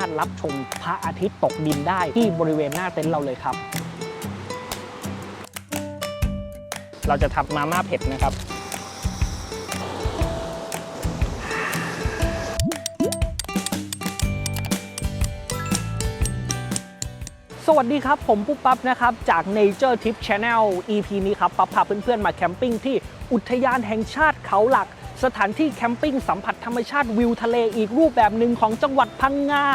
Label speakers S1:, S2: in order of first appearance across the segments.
S1: ารถรับชมพระอาทิตย์ตกดินได้ที่บริเวณหน้าเต็นท์เราเลยครับ เราจะทำมาม่าเผ็ดนะครับสวัสดีครับ ผมปุ๊บปั๊บนะครับ จาก Nature Tip Channel EP นี้ครับ ปั๊บพาเพื่อนๆ มาแคมปิ้งที่อุทยานแห่งชาติเขาหลัก สถานที่แคมปิ้งสัมผัสธรรมชาติวิวทะเลอีกรูปแบบหนึ่งของจังหวัดพังงา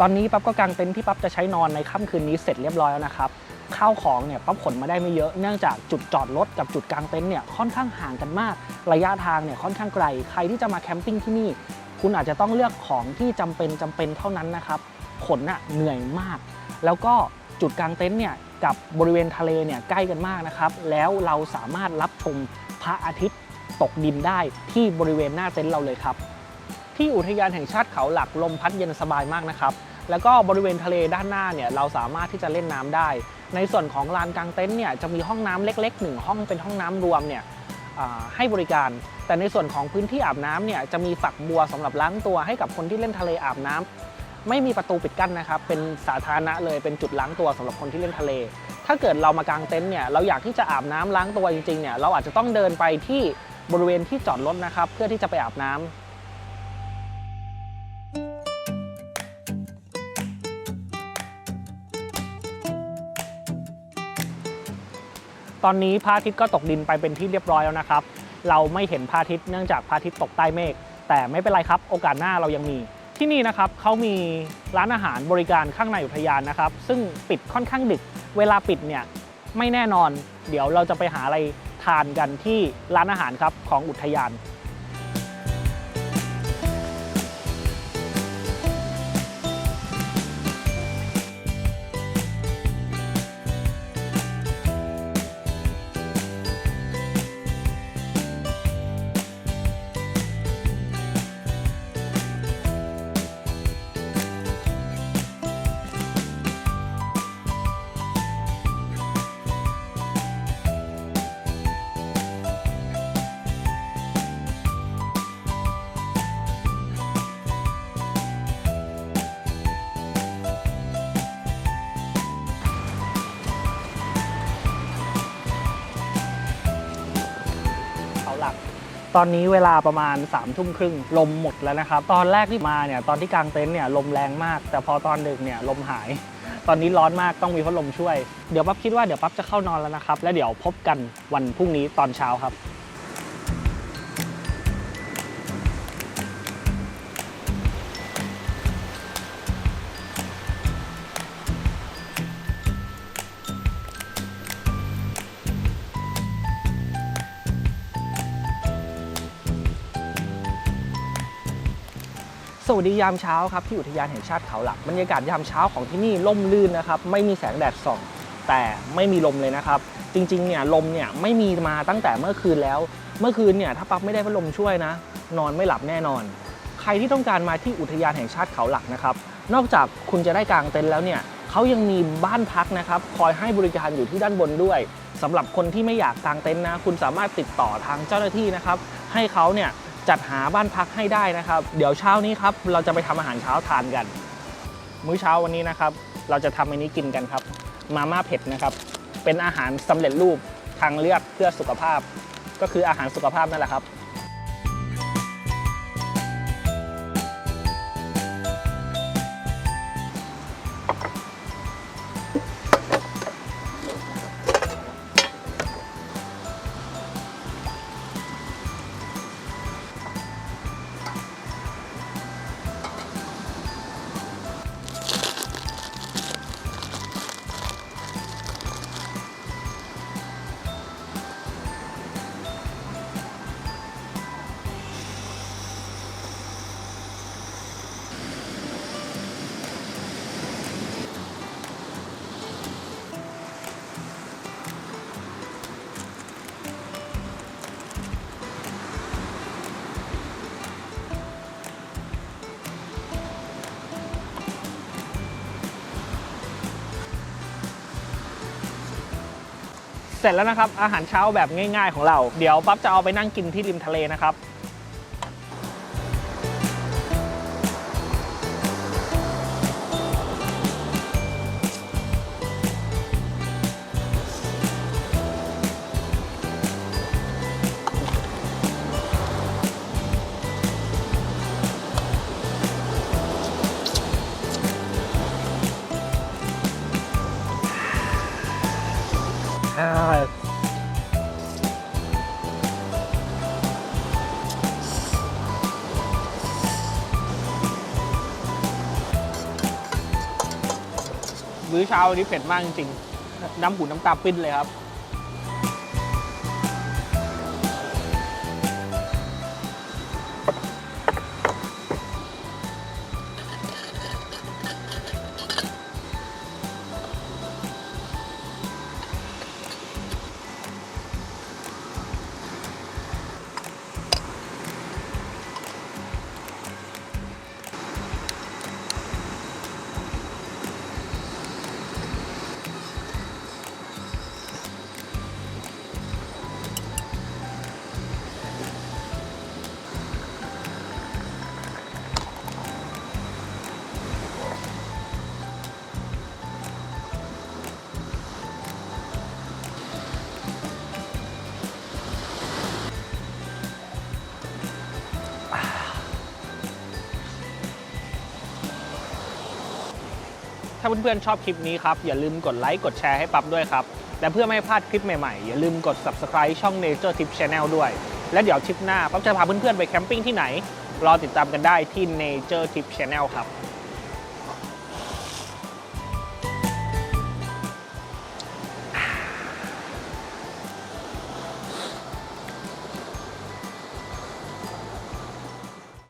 S1: ตอนนี้ปั๊บก็กางเต็นท์ที่ปั๊บจะใช้นอนในค่ำคืนนี้เสร็จเรียบร้อยแล้วนะครับข้าวของเนี่ยปั๊บขนมาได้ไม่เยอะเนื่องจากจุดจอดรถกับจุดกางเต็นท์เนี่ยค่อนข้างห่างกันมาก ระยะทางเนี่ยค่อนข้างไกล ใครที่จะมาแคมปิ้งที่นี่ คุณอาจจะต้องเลือกของที่จำเป็นจำเป็นเท่านั้นนะครับขนน่ะเหนื่อยมาก แล้วก็จุดกางเต็นท์เนี่ยกับบริเวณทะเลเนี่ยใกล้กันมากนะครับ แล้วเราสามารถรับชมพระอาทิตย์ตกดินได้ที่บริเวณหน้าเต็นท์เราเลยครับ ที่อุทยานแห่งชาติเขาหลักลมพัดเย็นสบายมากนะครับ แล้วก็บริเวณทะเลด้านหน้าเนี่ยเราสามารถที่จะเล่นน้ำได้ ในส่วนของลานกลางเต็นท์เนี่ยจะมีห้องน้ำเล็กๆหนึ่งห้องเป็นห้องน้ำรวมเนี่ยให้บริการ แต่ในส่วนของพื้นที่อาบน้ำเนี่ยจะมีฝักบัวสำหรับล้างตัวให้กับคนที่เล่นทะเลอาบน้ำไม่มีประตูปิดกั้นนะครับ เป็นสาธารณะเลยเป็นจุดล้างตัวสำหรับคนที่เล่นทะเล ถ้าเกิดเรามากางเต็นท์เนี่ยเราอยากที่จะอาบน้ำล้างตัวจริงๆเนี่ยเราอาจจะต้องเดินไปที่บริเวณที่จอดรถนะครับ เพื่อที่จะไปอาบน้ำ ตอนนี้พระอาทิตย์ก็ตกดินไปเป็นที่เรียบร้อยแล้วนะครับ เราไม่เห็นพระอาทิตย์เนื่องจากพระอาทิตย์ตกใต้เมฆ แต่ไม่เป็นไรครับ โอกาสหน้าเรายังมี ที่นี่นะครับเขามีร้านอาหารบริการข้างในอุทยานนะครับ ซึ่งปิดค่อนข้างดึก เวลาปิดเนี่ยไม่แน่นอน เดี๋ยวเราจะไปหาอะไรทานกันที่ร้านอาหารครับของอุทยาน ตอนนี้เวลาประมาณ3ามทุ่มครึ่งลมหมดแล้วนะครับ ตอนแรกที่มาเนี่ยตอนที่กางเต็นท์เนี่ยลมแรงมาก แต่พอตอนดึกเนี่ยลมหาย ตอนนี้ร้อนมากต้องมีพัดลมช่วย เดี๋ยวปั๊บคิดว่าเดี๋ยวปั๊บจะเข้านอนแล้วนะครับ และเดี๋ยวพบกันวันพรุ่งนี้ตอนเช้าครับ สวัสดียามเช้าครับที่อุทยานแห่งชาติเขาหลักบรรยากาศยามเช้าของที่นี่ร่มรื่นนะครับไม่มีแสงแดดส่อง แต่ไม่มีลมเลยนะครับ จริงๆเนี่ยลมเนี่ยไม่มีมาตั้งแต่เมื่อคืนแล้ว เมื่อคืนเนี่ยถ้าปั๊บไม่ได้พัดลมช่วยนะ นอนไม่หลับแน่นอนขรที่ต้องการมาที่อุทยานแห่งชาติเขาหลักนะครับนอกจากคุณจะได้กางเต็นท์แล้วเนี่ยเขายังมีบ้านพักนะครับคอยให้บริการอยู่ที่ด้านบนด้วยสำหรับคนที่ไม่อยากกางเต็นท์นะ คุณสามารถติดต่อทางเจ้าหน้าที่นะครับให้เขาเนี่ย จัดหาบ้านพักให้ได้นะครับ เดี๋ยวเช้านี้ครับเราจะไปทำอาหารเช้าทานกัน มื้อเช้าวันนี้นะครับ เราจะทำอันนี้กินกันครับ มาม่าเผ็ดนะครับ เป็นอาหารสำเร็จรูปทางเลือกเพื่อสุขภาพ ก็คืออาหารสุขภาพนั่นแหละครับ เสร็จแล้วนะครับอาหารเช้าแบบง่าย ๆ ของเรา เดี๋ยวปั๊บจะเอาไปนั่งกินที่ริมทะเลนะครับ มื้อเช้าวันนี้เผ็ดมากจริงๆน้ำหูน้ำตาปิ้นเลยครับาเพื่อนๆชอบคลิปนี้ครับ อย่าลืมกดไลค์กดแชร์ให้ปั๊บด้วยครับ และเพื่อไม่ให้พลาดคลิปใหม่ๆ อย่าลืมกด subscribe ช่อง Nature Tip Channel ด้วย และเดี๋ยวทริปหน้าปั๊บจะพาเพื่อนๆไปแคมปิ้งที่ไหน รอติดตามกันได้ที่ Nature Tip Channel ครับ